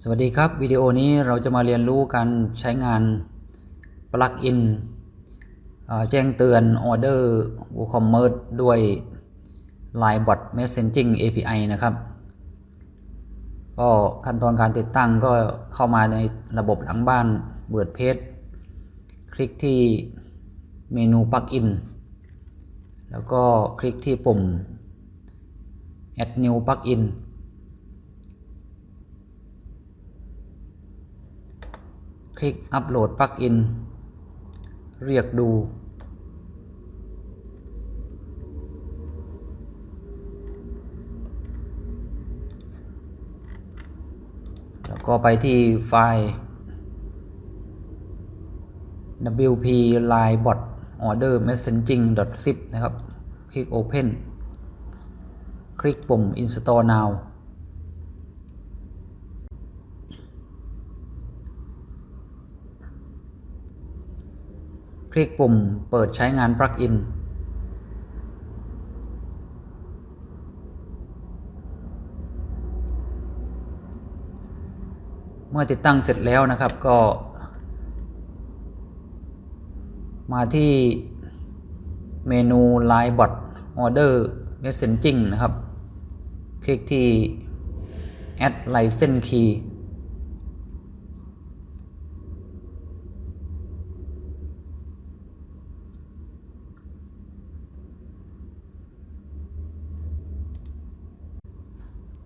สวัสดีครับ วิดีโอนี้เราจะมาเรียนรู้การใช้งานปลั๊กอินแจ้งเตือนออเดอร์ WooCommerce ด้วย Line Bot Messaging API นะครับ ก็ขั้นตอนการติดตั้งก็เข้ามาในระบบหลังบ้านเปิดเพจคลิกที่เมนูปลั๊กอินแล้วก็คลิกที่ปุ่ม Add New Plugin ลิกอัปโหลดปลั๊กอิน เรียกดู แล้วก็ไปที่ไฟล์ wp line bot order messaging zip นะครับ คลิก open คลิกปุ่ม install now คลิกปุ่มเปิดใช้งานปลั๊กอิน เมื่อติดตั้งเสร็จแล้วนะครับก็ มาที่เมนู Line Bot Order Messaging นะครับ คลิกที่ Add License Key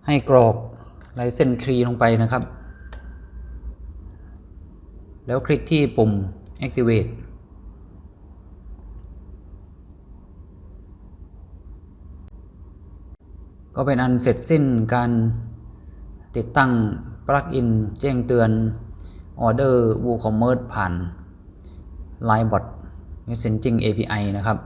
ให้กรอกลายเส้นครีลงไปนะครับ แล้วคลิกที่ปุ่ม activate ก็เป็นอันเสร็จสิ้นการติดตั้งปลั๊กอินแจ้งเตือนออเดอร์ WooCommerce ผ่าน Line Bot Messaging API นะครับ